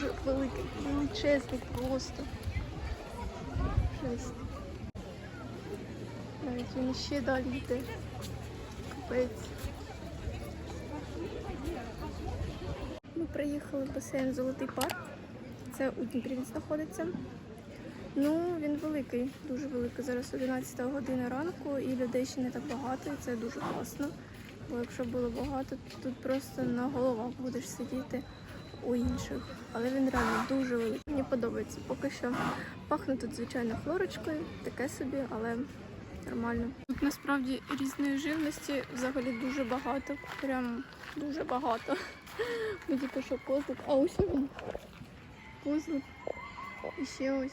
дуже великий, величезний просто. Жесть. Навіть він ще далі йде. Капець. Ми приїхали в басейн Золотий парк. Це у Дніпрі він знаходиться. Ну, він великий, дуже великий. Зараз 11 година ранку і людей ще не так багато, і це дуже класно. Бо якщо було багато, то тут просто на головах будеш сидіти у інших. Але він реально дуже великий. Мені подобається. Поки що пахне тут, звичайно, хлорочкою, таке собі, але нормально. Тут насправді різної живності взагалі дуже багато. Прям дуже багато. Ми тільки що козлик. А ось він. Козлик. І ще ось.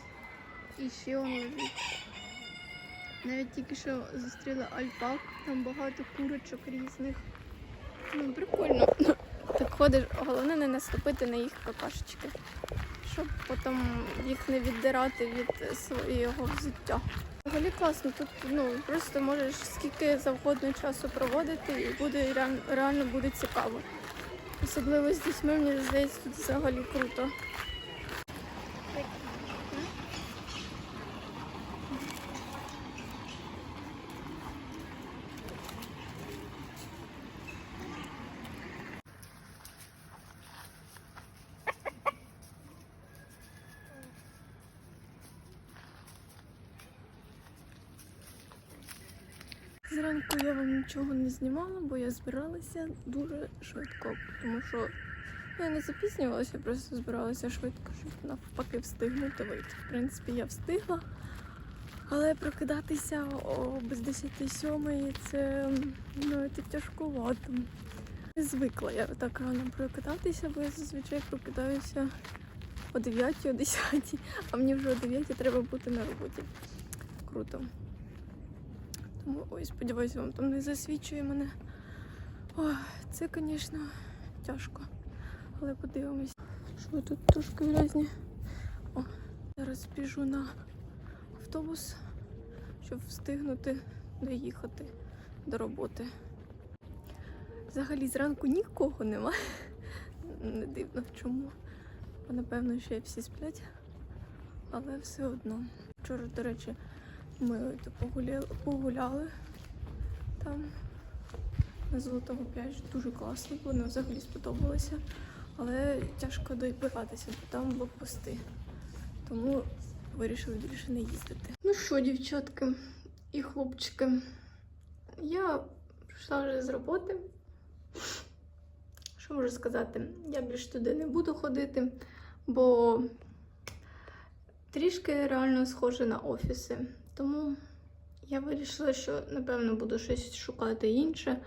І ще он лежить. Навіть тільки що зустріла альпак, там багато курочок різних. Ну, прикольно. Так ходиш, головне не наступити на їх какашечки, щоб потім їх не віддирати від свого взуття. Взагалі класно, тут ну, просто можеш скільки завгодно часу проводити і буде реально, буде цікаво. Особливо з дітьми, мені здається, тут взагалі круто. Зранку я вам нічого не знімала, бо я збиралася дуже швидко, тому що ну, я не запізнювалася, просто збиралася швидко, щоб навпаки встигнути вийти. В принципі, я встигла. Але прокидатися о без 10 сьомої це ну, це тяжкувато. Не звикла я так рано прокидатися, бо я зазвичай прокидаюся о 9, о 10, а мені вже о 9 треба бути на роботі. Круто. Ой, сподіваюся, вам там не засвічує мене. Ой, це, звісно, тяжко. Але подивимось, що тут трошки грязні. О, зараз біжу на автобус, щоб встигнути доїхати до роботи. Взагалі зранку нікого нема. Не дивно чому. Бо напевно ще всі сплять, але все одно. Вчора, до речі, ми погуляли, погуляли там на Золотому пляжі. Дуже класно нам взагалі сподобалося. Але тяжко добиратися, бо там блокпости. Тому вирішили більше не їздити. Ну що, дівчатки і хлопчики, я прийшла вже з роботи. Що можу сказати? Я більше туди не буду ходити, бо трішки реально схоже на офіси. Тому я вирішила, що напевно буду щось шукати інше.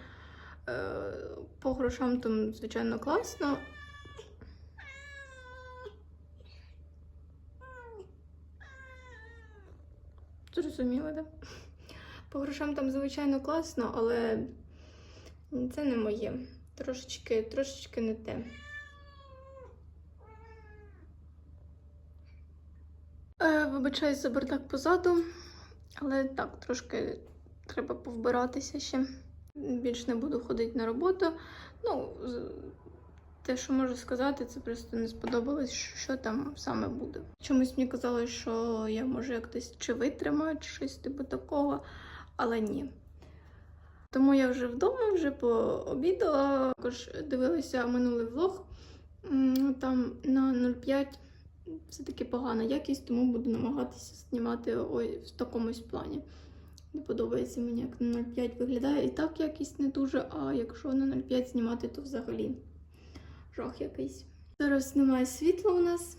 Е, По грошам там, звичайно, класно. Зрозуміло, так? По грошам там, звичайно, класно, але це не моє. Трошечки, трошечки не те. Е, Вибачаюсь за бардак позаду, але так, трошки треба повбиратися ще. Більш не буду ходити на роботу. Ну, те, що можу сказати, це просто не сподобалось, що там саме буде. Чомусь мені казали, що я можу якось чи витримаю, чи щось типу такого, але ні. Тому я вже вдома, вже пообідала. Також дивилася минулий влог. Там на 0,5 все-таки погана якість, тому буду намагатися знімати ой, в такомусь плані. Не подобається мені, як на 0,5 виглядає. І так якість не дуже, а якщо на 0,5 знімати, то взагалі жах якийсь. Зараз немає світла у нас,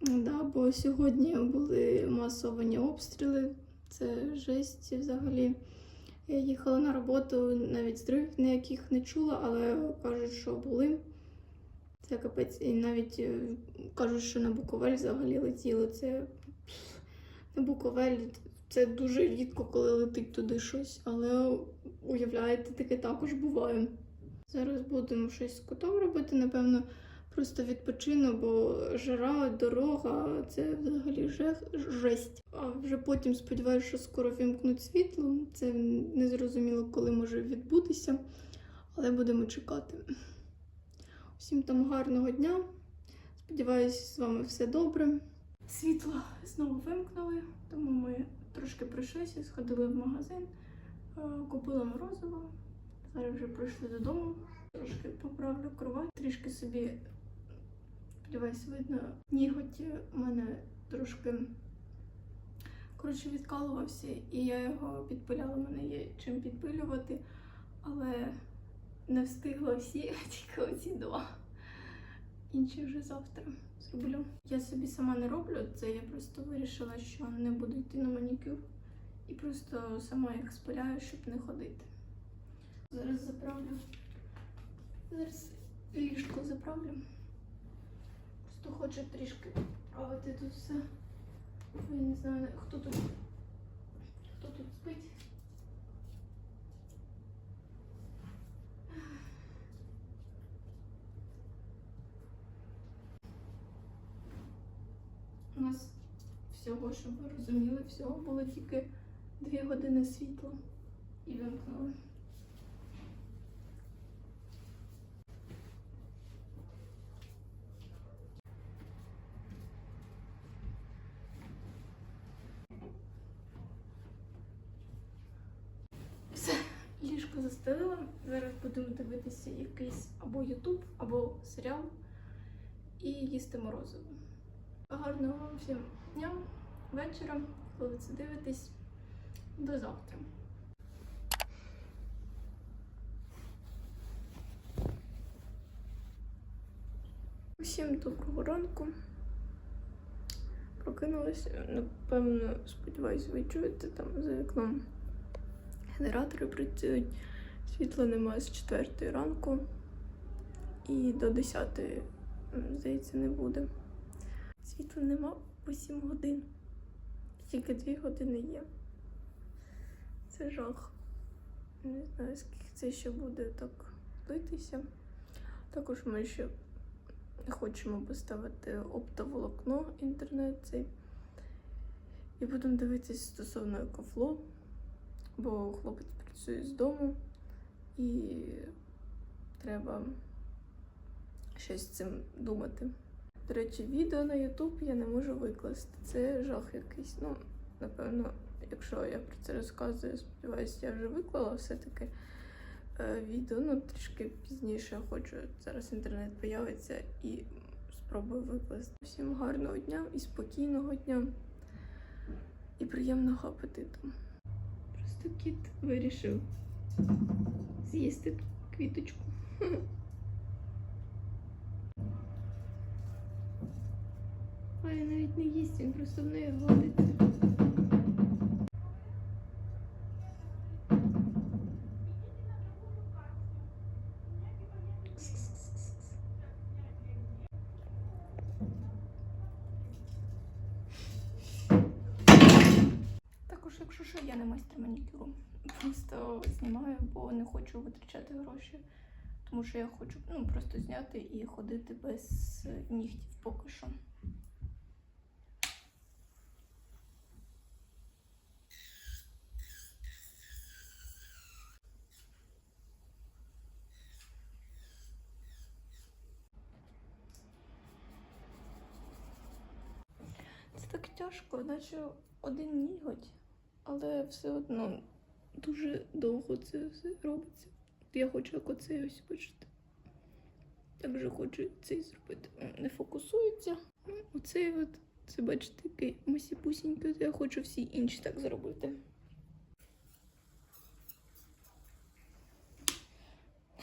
да, бо сьогодні були масовані обстріли. Це жесть взагалі. Я їхала на роботу, навіть зривів ніяких не чула, але кажуть, що були. Це капець. І навіть е, кажуть, що на Буковель взагалі летіло. Це на Буковель це дуже рідко, коли летить туди щось. Але уявляєте, таке також буває. Зараз будемо щось з котом робити, напевно, просто відпочину, бо жара, дорога це взагалі жех, жесть. А вже потім сподіваюся, що скоро вімкнуть світло. Це не зрозуміло, коли може відбутися, але будемо чекати. Всім там гарного дня. Сподіваюсь, з вами все добре. Світло знову вимкнули, тому ми трошки пройшлися, сходили в магазин, е, купила морозиво. Зараз вже прийшли додому. Трошки поправлю кровать, трішки собі, сподіваюсь, видно, ніготь у мене трошки коротше відкалувався, і я його підпиляла. Мене є чим підпилювати, але не встигла всі, тільки оці два. Інші вже завтра зроблю. Я собі сама не роблю це, я просто вирішила, що не буду йти на манікюр і просто сама їх спиляю, щоб не ходити. Зараз заправлю. Зараз ліжко заправлю. Просто хочу трішки поправити тут все. Я не знаю, хто тут, хто тут спить. У нас всього, щоб ви розуміли, всього було тільки дві години світла і вимкнули. Ліжко застелила. Зараз будемо дивитися якийсь або Ютуб, або серіал і їсти морозиво. Гарного вам всім дня, вечора, коли це дивитесь. До завтра. Усім доброго ранку. Прокинулася, напевно, сподіваюся, ви чуєте там за вікном. Генератори працюють, світла немає з 4 ранку і до 10, здається, не буде. Світла нема по 7 годин. Тільки 2 години є. Це жах. Не знаю, скільки це ще буде так длитися. Також ми ще хочемо поставити оптоволокно інтернет цей. І будемо дивитися стосовно екофло, бо хлопець працює з дому і треба щось з цим думати. До речі, відео на YouTube я не можу викласти. Це жах якийсь. Ну, напевно, якщо я про це розказую, сподіваюся, я вже виклала все-таки е, відео. Ну, трішки пізніше хочу. Зараз інтернет появиться і спробую викласти. Всім гарного дня і спокійного дня і приємного апетиту. Просто кіт вирішив з'їсти квіточку. А навіть не їсть, він просто в неї гладиться. Також, якщо що, я не майстер манікюру. Просто знімаю, бо не хочу витрачати гроші. Тому що я хочу ну, просто зняти і ходити без нігтів поки що. Це так наче один ніготь, але все одно дуже довго це все робиться. Я хочу як оцей ось бачите. Так же хочу цей зробити. Не фокусується. Ну, Оцей от, це бачите, такий масіпусінький. Я хочу всі інші так зробити.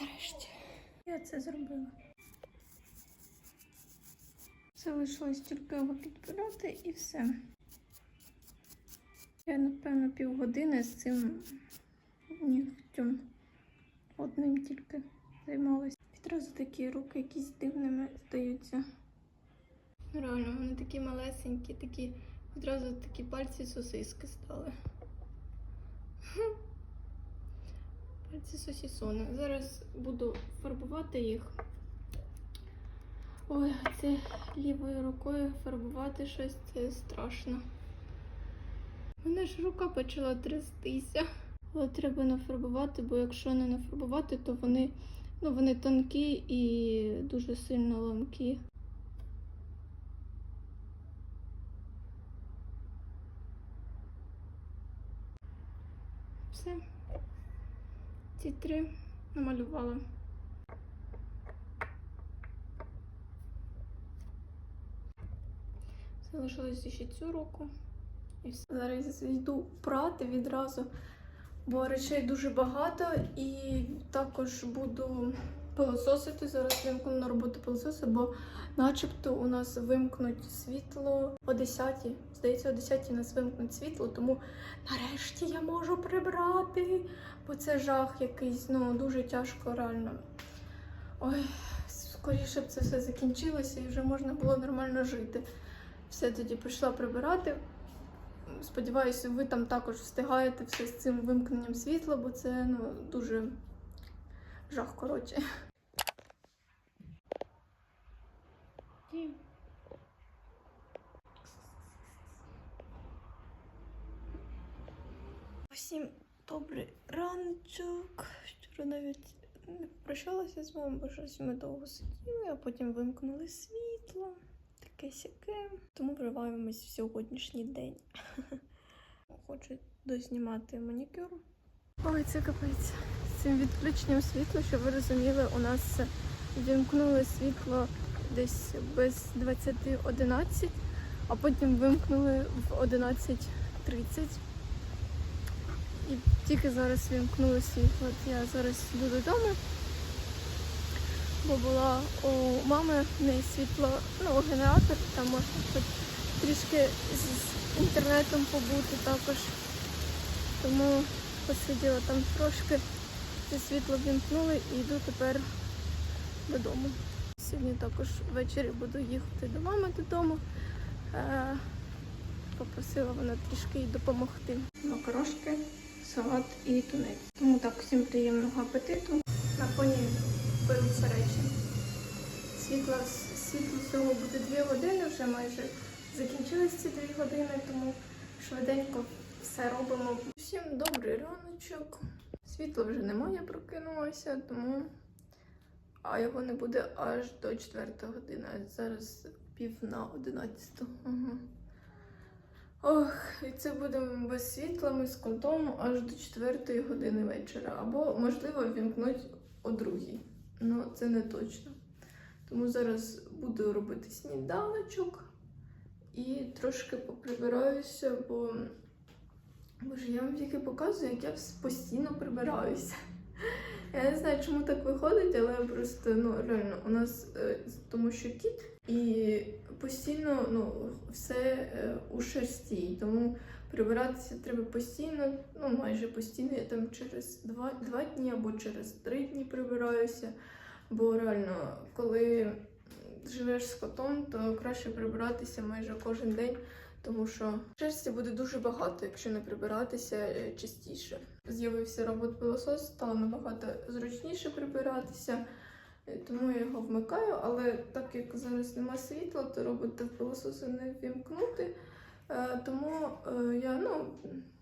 Нарешті. Я це зробила. Залишилось тільки його підпирати і все. Я, напевно, півгодини з цим нігтем одним тільки займалася. Відразу такі руки якісь дивними здаються. Реально, вони такі малесенькі, такі, відразу такі пальці сосиски стали. Пальці сосісони. Зараз буду фарбувати їх. Ой, це лівою рукою фарбувати щось це страшно. Мене ж рука почала трястися. Але треба нафарбувати, бо якщо не нафарбувати, то вони Ну, вони тонкі і дуже сильно ламкі. Все. Ці три намалювала. Залишилось ще цю руку. І все. Зараз йду прати відразу, бо речей дуже багато, і також буду пилососити. Зараз вимкну на роботу пилососи, бо начебто у нас вимкнуть світло о 10 Здається, о 10 нас вимкнуть світло, тому нарешті я можу прибрати, бо це жах якийсь, ну дуже тяжко реально. Ой, скоріше б це все закінчилося і вже можна було нормально жити. Все тоді пішла прибирати. Сподіваюся, ви там також встигаєте все з цим вимкненням світла, бо це ну, дуже жах коротше. Всім добрий раночок. Вчора навіть не попрощалася з вами, бо щось ми довго сиділи, а потім вимкнули світло. Таке сяке. Тому вриваємось в сьогоднішній день. Хочу дознімати манікюр. Ой, це капець. З цим відключенням світла, щоб ви розуміли, у нас вімкнули світло десь без 20.11, а потім вимкнули в 11.30. І тільки зараз вімкнули світло. Я зараз йду додому, бо була у мами в неї світло, ну, генератор, там можна хоч трішки з інтернетом побути також. Тому посиділа там трошки, це світло вімкнули і йду тепер додому. Сьогодні також ввечері буду їхати до мами додому. Е, Попросила вона трішки їй допомогти. Макарошки, салат і тунець. Тому так, всім приємного апетиту. На фоні пилися речі. Світло, світло всього буде 2 години, вже майже закінчились ці 2 години, тому швиденько все робимо. Всім добрий раночок. Світла вже немає, прокинулося, тому а його не буде аж до 4 години. Зараз пів на 11. Ага. Ох, і це будемо без світла, ми з контом аж до 4 години вечора. Або, можливо, вімкнуть о другій. Ну, це не точно. Тому зараз буду робити сніданочок і трошки поприбираюся, бо Боже, я вам тільки показую, як я постійно прибираюся. Я не знаю, чому так виходить, але просто ну реально у нас е, тому що кіт і постійно ну, все е, у шерсті. Тому прибиратися треба постійно, ну майже постійно. Я там через два, два дні або через три дні прибираюся. Бо реально, коли живеш з котом, то краще прибиратися майже кожен день, тому що шерсті буде дуже багато, якщо не прибиратися е, частіше. З'явився робот-пилосос, стало набагато зручніше прибиратися, е, тому я його вмикаю. Але так як зараз нема світла, то робот-пилососи не вімкнути. Е, Тому е, я ну,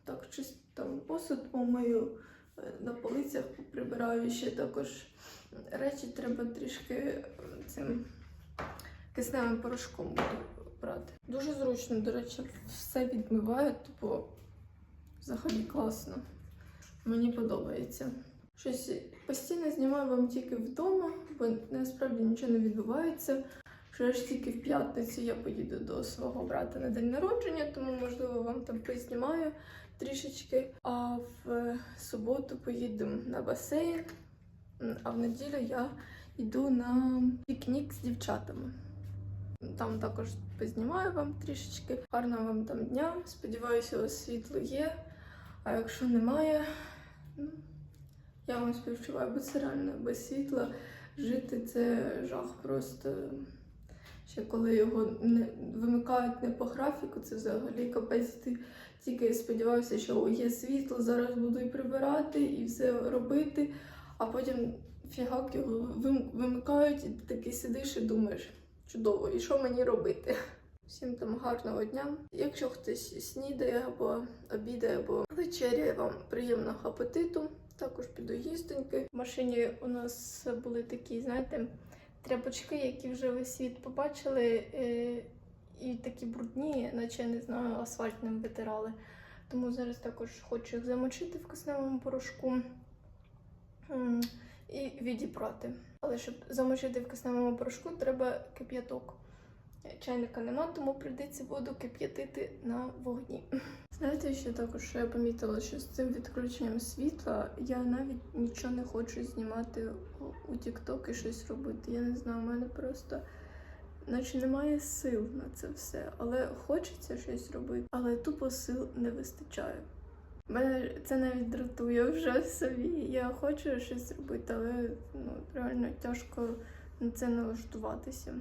так чисто там посуд помию, е, на полицях прибираю ще також речі треба трішки цим кисневим порошком брати. Дуже зручно, до речі, все відмиває, типу взагалі класно. Мені подобається. Щось постійно знімаю вам тільки вдома, бо насправді нічого не відбувається. Вже ж тільки в п'ятницю я поїду до свого брата на день народження, тому можливо вам там признімаю трішечки. А в суботу поїдемо на басейн. А в неділю я йду на пікнік з дівчатами. Там також познімаю вам трішечки. Гарного вам там дня. Сподіваюся, у вас світло є. А якщо немає, ну, я вам співчуваю, бо це реально без світла жити це жах просто. Ще коли його не вимикають не по графіку, це взагалі капець. Ти тільки сподівався, що є світло, зараз буду і прибирати, і все робити. А потім фігак його вимикають, і ти такий сидиш і думаєш, чудово, і що мені робити? Всім там гарного дня. Якщо хтось снідає або обідає, або вечеряє вам приємного апетиту. Також піду їстоньки. В машині у нас були такі, знаєте, тряпочки, які вже весь світ побачили, е, і такі брудні, наче не знаю, асфальтним витирали. Тому зараз також хочу їх замочити в кисневому порошку і відіпрати. Але щоб замочити в кисневому порошку, треба кип'яток. Чайника нема, тому прийдеться воду кип'ятити на вогні. Знаєте, що також що я помітила, що з цим відключенням світла я навіть нічого не хочу знімати у TikTok і щось робити. Я не знаю, у мене просто наче немає сил на це все. Але хочеться щось робити, але тупо сил не вистачає. Мене це навіть дратує вже в собі. Я хочу щось робити, але ну, реально тяжко на це налаштуватися.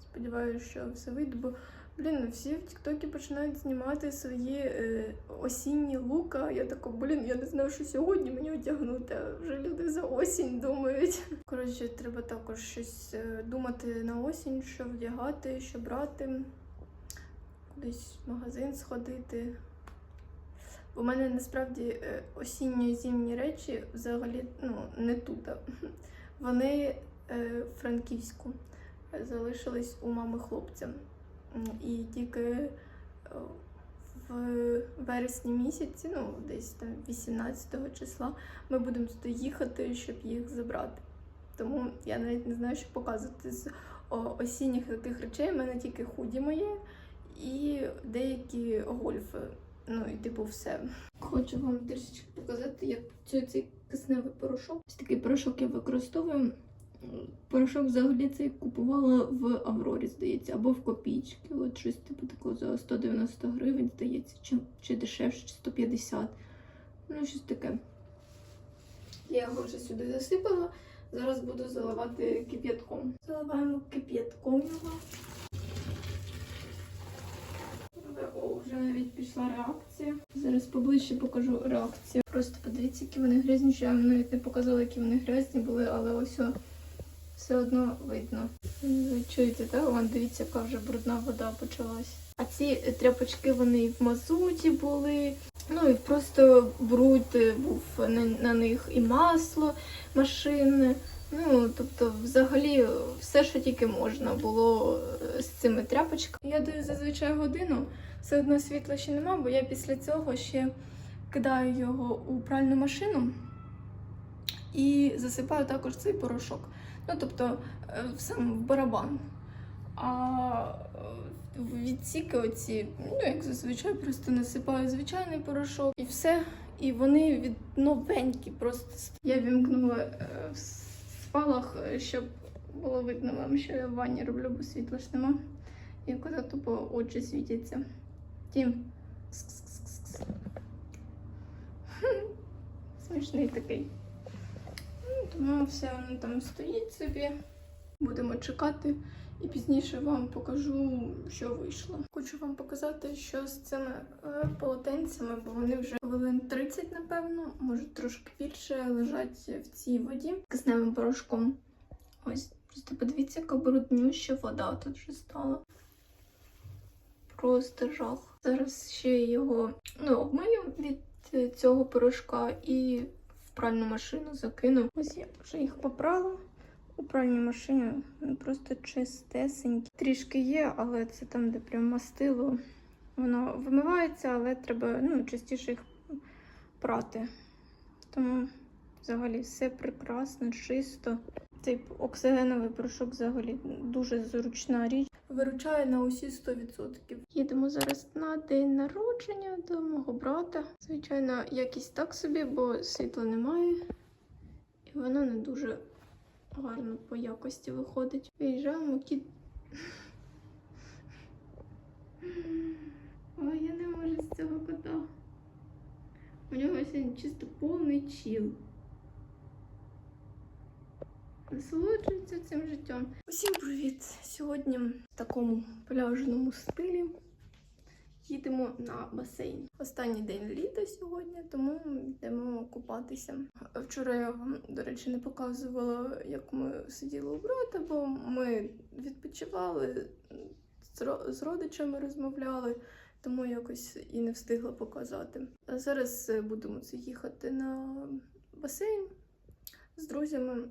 Сподіваюся, що все вийде, бо блін, всі в Тіктокі починають знімати свої е, осінні лука. Я така, блін, я не знаю, що сьогодні мені одягнути. Вже люди за осінь думають. Коротше, треба також щось е, думати на осінь, що вдягати, що брати, кудись в магазин сходити. У мене насправді е, осінньо-зимні речі взагалі ну, не тут. Вони е, в Франківську залишились у мами хлопця. І тільки е, в вересні місяці, ну десь там 18 числа, ми будемо туди їхати, щоб їх забрати. Тому я навіть не знаю, що показувати з осінніх таких речей. У мене тільки худі моє і деякі гольфи. Ну і типу все. Хочу вам трішечки показати, як працює цей кисневий порошок. Ось такий порошок я використовую. Порошок взагалі цей купувала в Аврорі, здається, або в копійки. От щось типу такого за 190 гривень, здається, чи, чи дешевше, чи 150. Ну, щось таке. Я його вже сюди засипала. Зараз буду заливати кип'ятком. Заливаємо кип'ятком його. Вже навіть пішла реакція. Зараз поближче покажу реакцію. Просто подивіться, які вони грязні, що я навіть не показала, які вони грязні були, але ось все одно видно. Ви чуєте, так? Вон дивіться, яка вже брудна вода почалась. А ці тряпочки вони і в мазуті були. Ну і просто бруд був на, на них і масло машинне. Ну, тобто, взагалі, все, що тільки можна було е, з цими тряпочками. Я даю зазвичай годину, все одно світла ще нема, бо я після цього ще кидаю його у пральну машину і засипаю також цей порошок. Ну, тобто, е, сам в барабан. А е, відсіки оці, ну, як зазвичай, просто насипаю звичайний порошок і все. І вони від новенькі просто. Я вімкнула е, в спалах, щоб було видно вам, що я в ванні роблю, бо світла ж нема. І коли тупо очі світяться. Тім. Смішний такий. Ну, Тому все воно там стоїть собі. Будемо чекати. І пізніше вам покажу, що вийшло. Хочу вам показати, що з цими е, полотенцями, бо вони вже хвилин 30, напевно, може трошки більше, лежать в цій воді кисневим порошком. Ось, просто подивіться, яка бруднюща вода тут вже стала. Просто жах. Зараз ще його ну, обмию від е, цього порошка і пральну машину закину. Ось я вже їх попрала. У пральній машині просто чистесенькі. Трішки є, але це там, де прям мастило. Воно вимивається, але треба ну, частіше їх прати. Тому взагалі все прекрасно, чисто. Цей оксигеновий порошок взагалі дуже зручна річ. Виручає на усі 100%. Їдемо зараз на день народження до мого брата. Звичайно, якість так собі, бо світла немає. І воно не дуже гарно по якості виходить. Виїжджаємо кіт. Ой, я не можу з цього кота. У нього сьогодні чисто повний чіл. Насолоджується цим життям. Усім привіт! Сьогодні в такому пляжному стилі їдемо на басейн. Останній день літа сьогодні, тому йдемо купатися. Вчора я вам, до речі, не показувала, як ми сиділи у брата, бо ми відпочивали з родичами розмовляли, тому якось і не встигла показати. А зараз е, будемо їхати на басейн з друзями.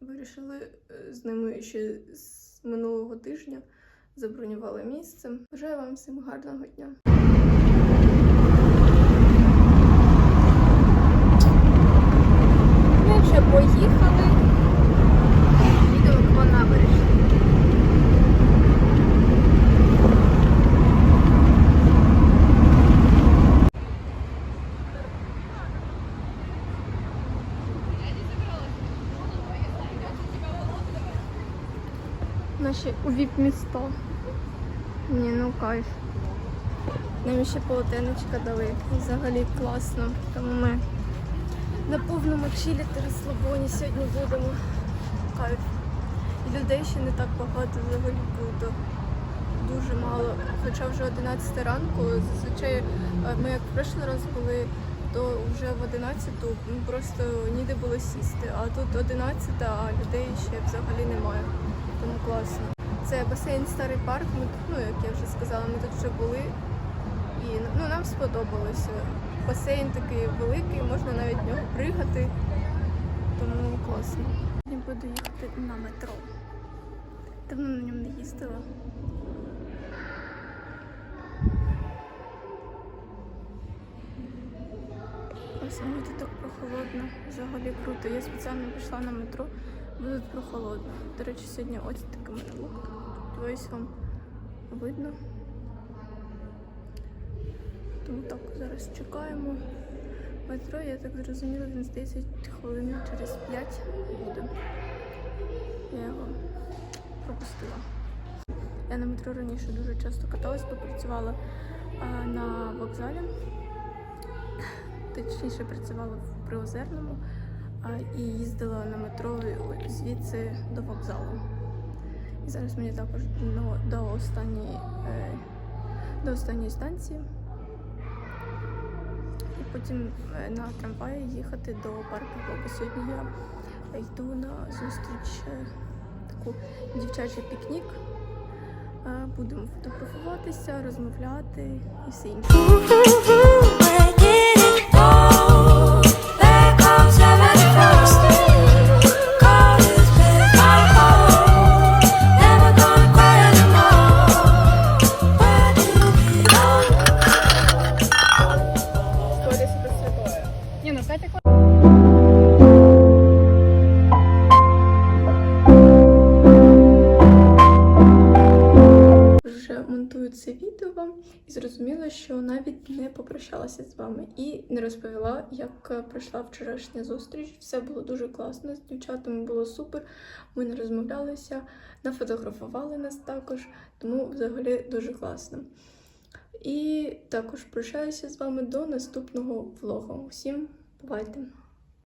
Вирішили е, з ними ще з минулого тижня забронювали місце. Бажаю вам всім гарного дня. Ми вже поїхали. Їдемо по набережній. Наші у віп місто. Ні, ну кайф. Нам ще полотенечка дали. Взагалі класно. Тому ми на повному чилі та розслабоні сьогодні будемо. Кайф. Людей ще не так багато взагалі круто. Дуже мало. Хоча вже 11 ранку. Зазвичай е, ми як в прошлий раз були, то вже в 11 м, просто ніде було сісти. А тут 11, а людей ще взагалі немає. Тому класно. Це басейн Старий парк. Ми тут, ну як я вже сказала, ми тут вже були. І ну, нам сподобалося. Басейн такий великий, можна навіть в нього пригати. Тому класно. Я буду їхати на метро. Давно на ньому не їздила. Ось мені тут так прохолодно, взагалі круто. Я спеціально пішла на метро, бо тут прохолодно. До речі, сьогодні ось такий у Ось вам видно. Тому так, зараз чекаємо. Метро, я так зрозуміла, він з 10 хвилин через 5 буде. Я його пропустила. Я на метро раніше дуже часто каталась, бо працювала на вокзалі. Точніше працювала в Приозерному і їздила на метро звідси до вокзалу. І зараз мені також ну, до останньої, е, до останньої станції. І потім е, на трамваї їхати до парку Бо Сьогодні я йду на зустріч е, таку дівчачий пікнік. Будемо фотографуватися, розмовляти і все інше. Як пройшла вчорашня зустріч. Все було дуже класно. З дівчатами було супер. Ми не розмовлялися, нафотографували нас також, тому взагалі дуже класно. І також прощаюся з вами до наступного влогу. Всім бувайте!